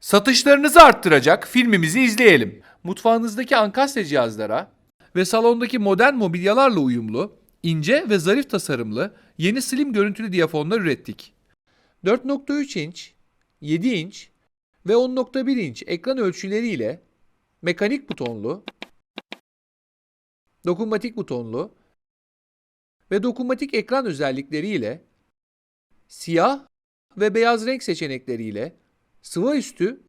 Satışlarınızı arttıracak filmimizi izleyelim. Mutfağınızdaki ankastre cihazlara ve salondaki modern mobilyalarla uyumlu, ince ve zarif tasarımlı yeni slim görüntülü diyafonlar ürettik. 4.3 inç, 7 inç ve 10.1 inç ekran ölçüleriyle mekanik butonlu, dokunmatik butonlu ve dokunmatik ekran özellikleriyle siyah ve beyaz renk seçenekleriyle sıva üstü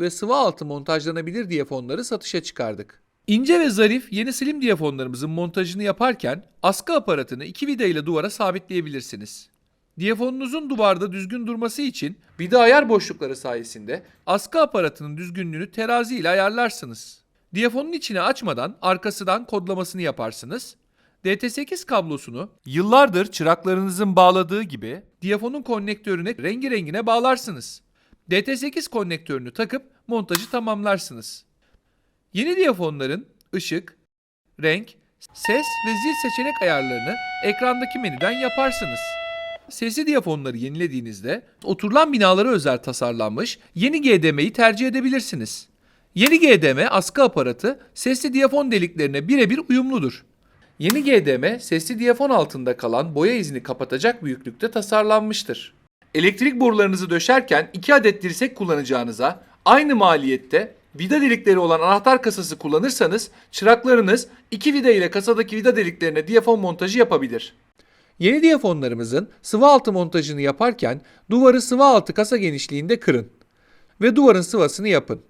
ve sıva altı montajlanabilir diyafonları satışa çıkardık. İnce ve zarif yeni slim diyafonlarımızın montajını yaparken askı aparatını iki vida ile duvara sabitleyebilirsiniz. Diyafonunuzun duvarda düzgün durması için vida ayar boşlukları sayesinde askı aparatının düzgünlüğünü terazi ile ayarlarsınız. Diyafonun içine açmadan arkasından kodlamasını yaparsınız. DT8 kablosunu yıllardır çıraklarınızın bağladığı gibi diyafonun konnektörüne rengi rengine bağlarsınız. DT8 konnektörünü takıp montajı tamamlarsınız. Yeni diyafonların ışık, renk, ses ve zil seçenek ayarlarını ekrandaki menüden yaparsınız. Sesli diyafonları yenilediğinizde oturulan binalara özel tasarlanmış yeni GDM'yi tercih edebilirsiniz. Yeni GDM askı aparatı sesli diyafon deliklerine birebir uyumludur. Yeni GDM sesli diyafon altında kalan boya izini kapatacak büyüklükte tasarlanmıştır. Elektrik borularınızı döşerken 2 adet dirsek kullanacağınıza aynı maliyette vida delikleri olan anahtar kasası kullanırsanız çıraklarınız 2 vida ile kasadaki vida deliklerine diyafon montajı yapabilir. Yeni diyafonlarımızın sıvı altı montajını yaparken duvarı sıvı altı kasa genişliğinde kırın ve duvarın sıvasını yapın.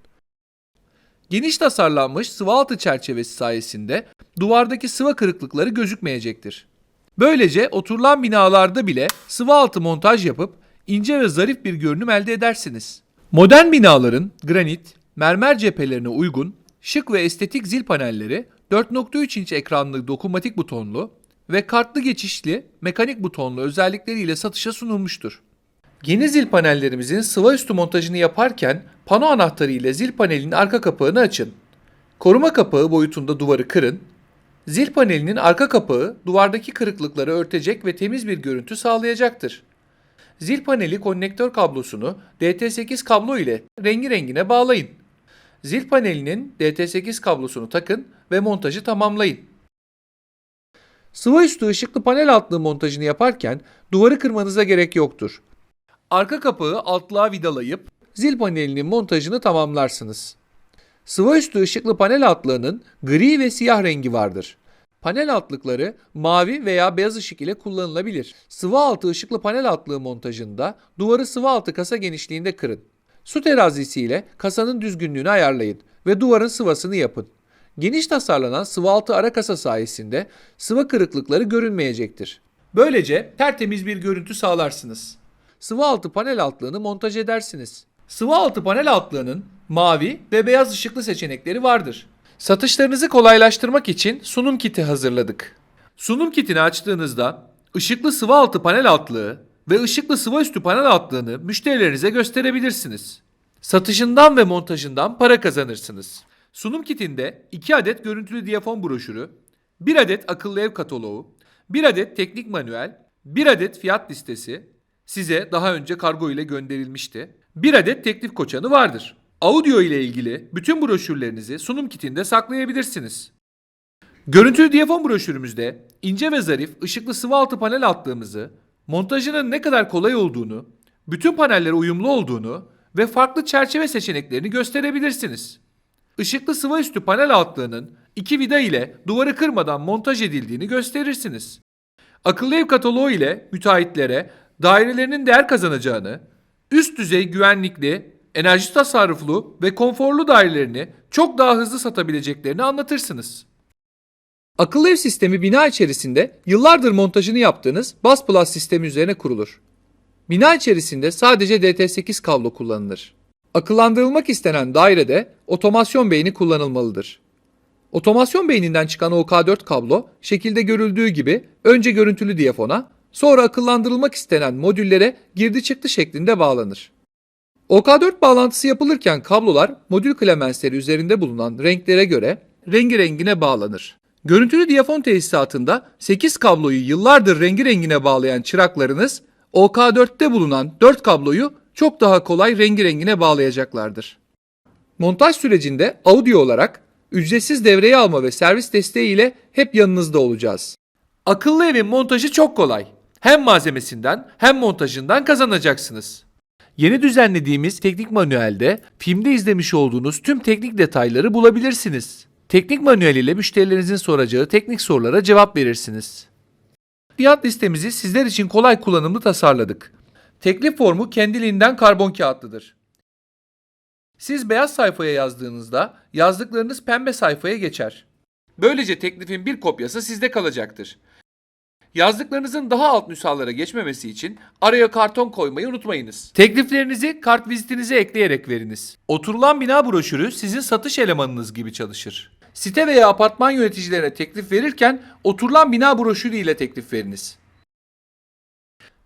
Geniş tasarlanmış sıvı altı çerçevesi sayesinde duvardaki sıva kırıklıkları gözükmeyecektir. Böylece oturulan binalarda bile sıvı altı montaj yapıp ince ve zarif bir görünüm elde edersiniz. Modern binaların granit, mermer cephelerine uygun şık ve estetik zil panelleri 4.3 inç ekranlı dokunmatik butonlu ve kartlı geçişli mekanik butonlu özellikleriyle satışa sunulmuştur. Yeni zil panellerimizin sıva üstü montajını yaparken pano anahtarı ile zil panelinin arka kapağını açın. Koruma kapağı boyutunda duvarı kırın. Zil panelinin arka kapağı duvardaki kırıklıkları örtecek ve temiz bir görüntü sağlayacaktır. Zil paneli konnektör kablosunu DT8 kablo ile rengi rengine bağlayın. Zil panelinin DT8 kablosunu takın ve montajı tamamlayın. Sıva üstü ışıklı panel altlığı montajını yaparken duvarı kırmanıza gerek yoktur. Arka kapağı altlığa vidalayıp zil panelinin montajını tamamlarsınız. Sıva üstü ışıklı panel altlığının gri ve siyah rengi vardır. Panel altlıkları mavi veya beyaz ışık ile kullanılabilir. Sıvı altı ışıklı panel altlığı montajında duvarı sıvı altı kasa genişliğinde kırın. Su terazisi ile kasanın düzgünlüğünü ayarlayın ve duvarın sıvasını yapın. Geniş tasarlanan sıvı altı ara kasa sayesinde sıva kırıklıkları görünmeyecektir. Böylece tertemiz bir görüntü sağlarsınız. Sıvı altı panel altlığını montaj edersiniz. Sıvı altı panel altlığının mavi ve beyaz ışıklı seçenekleri vardır. Satışlarınızı kolaylaştırmak için sunum kiti hazırladık. Sunum kitini açtığınızda ışıklı sıvı altı panel altlığı ve ışıklı sıvı üstü panel altlığını müşterilerinize gösterebilirsiniz. Satışından ve montajından para kazanırsınız. Sunum kitinde 2 adet görüntülü diyafon broşürü, 1 adet akıllı ev kataloğu, 1 adet teknik manuel, 1 adet fiyat listesi size daha önce kargo ile gönderilmişti. 1 adet teklif koçanı vardır. Audio ile ilgili bütün broşürlerinizi sunum kitinde saklayabilirsiniz. Görüntülü diyafon broşürümüzde ince ve zarif ışıklı sıvı altı panel altlığımızı, montajının ne kadar kolay olduğunu, bütün panellere uyumlu olduğunu ve farklı çerçeve seçeneklerini gösterebilirsiniz. Işıklı sıva üstü panel altlığının iki vida ile duvarı kırmadan montaj edildiğini gösterirsiniz. Akıllı ev kataloğu ile müteahhitlere dairelerinin değer kazanacağını, üst düzey güvenlikli, enerji tasarruflu ve konforlu dairelerini çok daha hızlı satabileceklerini anlatırsınız. Akıllı ev sistemi bina içerisinde yıllardır montajını yaptığınız Bus Plus sistemi üzerine kurulur. Bina içerisinde sadece DT8 kablo kullanılır. Akıllandırılmak istenen dairede otomasyon beyni kullanılmalıdır. Otomasyon beyninden çıkan OK4 kablo şekilde görüldüğü gibi önce görüntülü diyafona, sonra akıllandırılmak istenen modüllere girdi çıktı şeklinde bağlanır. OK4 bağlantısı yapılırken kablolar modül klemensleri üzerinde bulunan renklere göre rengi rengine bağlanır. Görüntülü diyafon tesisatında 8 kabloyu yıllardır rengi rengine bağlayan çıraklarınız OK4'te bulunan 4 kabloyu çok daha kolay rengi rengine bağlayacaklardır. Montaj sürecinde audio olarak ücretsiz devreye alma ve servis desteği ile hep yanınızda olacağız. Akıllı evin montajı çok kolay. Hem malzemesinden hem montajından kazanacaksınız. Yeni düzenlediğimiz teknik manuelde filmde izlemiş olduğunuz tüm teknik detayları bulabilirsiniz. Teknik manuel ile müşterilerinizin soracağı teknik sorulara cevap verirsiniz. Fiyat listemizi sizler için kolay kullanımlı tasarladık. Teklif formu kendiliğinden karbon kağıtlıdır. Siz beyaz sayfaya yazdığınızda yazdıklarınız pembe sayfaya geçer. Böylece teklifin bir kopyası sizde kalacaktır. Yazdıklarınızın daha alt nüshalara geçmemesi için araya karton koymayı unutmayınız. Tekliflerinizi kart vizitinize ekleyerek veriniz. Oturulan bina broşürü sizin satış elemanınız gibi çalışır. Site veya apartman yöneticilerine teklif verirken oturulan bina broşürü ile teklif veriniz.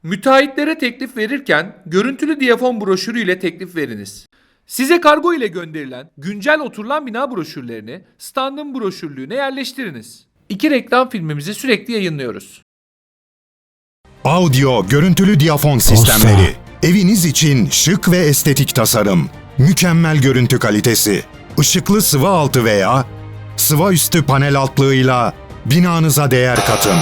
Müteahhitlere teklif verirken görüntülü diyafon broşürü ile teklif veriniz. Size kargo ile gönderilen güncel oturulan bina broşürlerini standın broşürlüğüne yerleştiriniz. İki reklam filmimizi sürekli yayınlıyoruz. Audio görüntülü diyafon sistemleri. Eviniz için şık ve estetik tasarım. Mükemmel görüntü kalitesi. Işıklı sıva altı veya sıva üstü panel altlığıyla binanıza değer katın.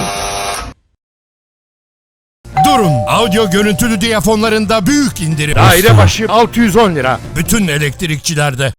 Durun. Audio görüntülü diyafonlarında büyük indirim. Daire başı 610 lira. Bütün elektrikçilerde.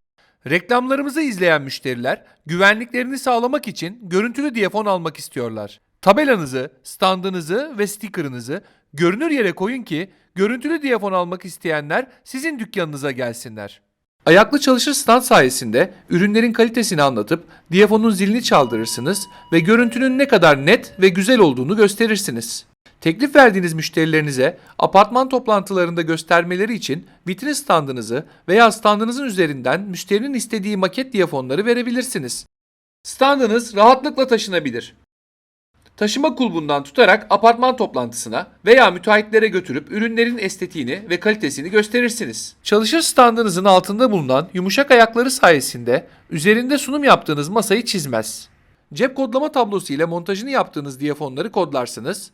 Reklamlarımızı izleyen müşteriler güvenliklerini sağlamak için görüntülü diyafon almak istiyorlar. Tabelanızı, standınızı ve stickerınızı görünür yere koyun ki görüntülü diyafon almak isteyenler sizin dükkanınıza gelsinler. Ayaklı çalışır stand sayesinde ürünlerin kalitesini anlatıp diyafonun zilini çaldırırsınız ve görüntünün ne kadar net ve güzel olduğunu gösterirsiniz. Teklif verdiğiniz müşterilerinize apartman toplantılarında göstermeleri için vitrin standınızı veya standınızın üzerinden müşterinin istediği maket diyafonları verebilirsiniz. Standınız rahatlıkla taşınabilir. Taşıma kulbundan tutarak apartman toplantısına veya müteahhitlere götürüp ürünlerin estetiğini ve kalitesini gösterirsiniz. Çalışır standınızın altında bulunan yumuşak ayakları sayesinde üzerinde sunum yaptığınız masayı çizmez. Cep kodlama tablosu ile montajını yaptığınız diyafonları kodlarsınız.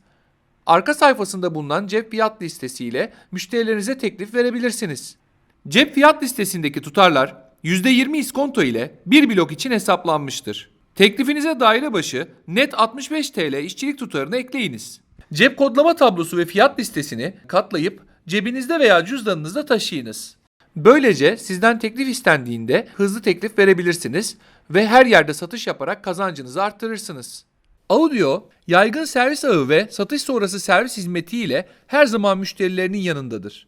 Arka sayfasında bulunan cep fiyat listesi ile müşterilerinize teklif verebilirsiniz. Cep fiyat listesindeki tutarlar %20 iskonto ile bir blok için hesaplanmıştır. Teklifinize daire başı net 65 TL işçilik tutarını ekleyiniz. Cep kodlama tablosu ve fiyat listesini katlayıp cebinizde veya cüzdanınızda taşıyınız. Böylece sizden teklif istendiğinde hızlı teklif verebilirsiniz ve her yerde satış yaparak kazancınızı arttırırsınız. Audio, yaygın servis ağı ve satış sonrası servis hizmeti ile her zaman müşterilerinin yanındadır.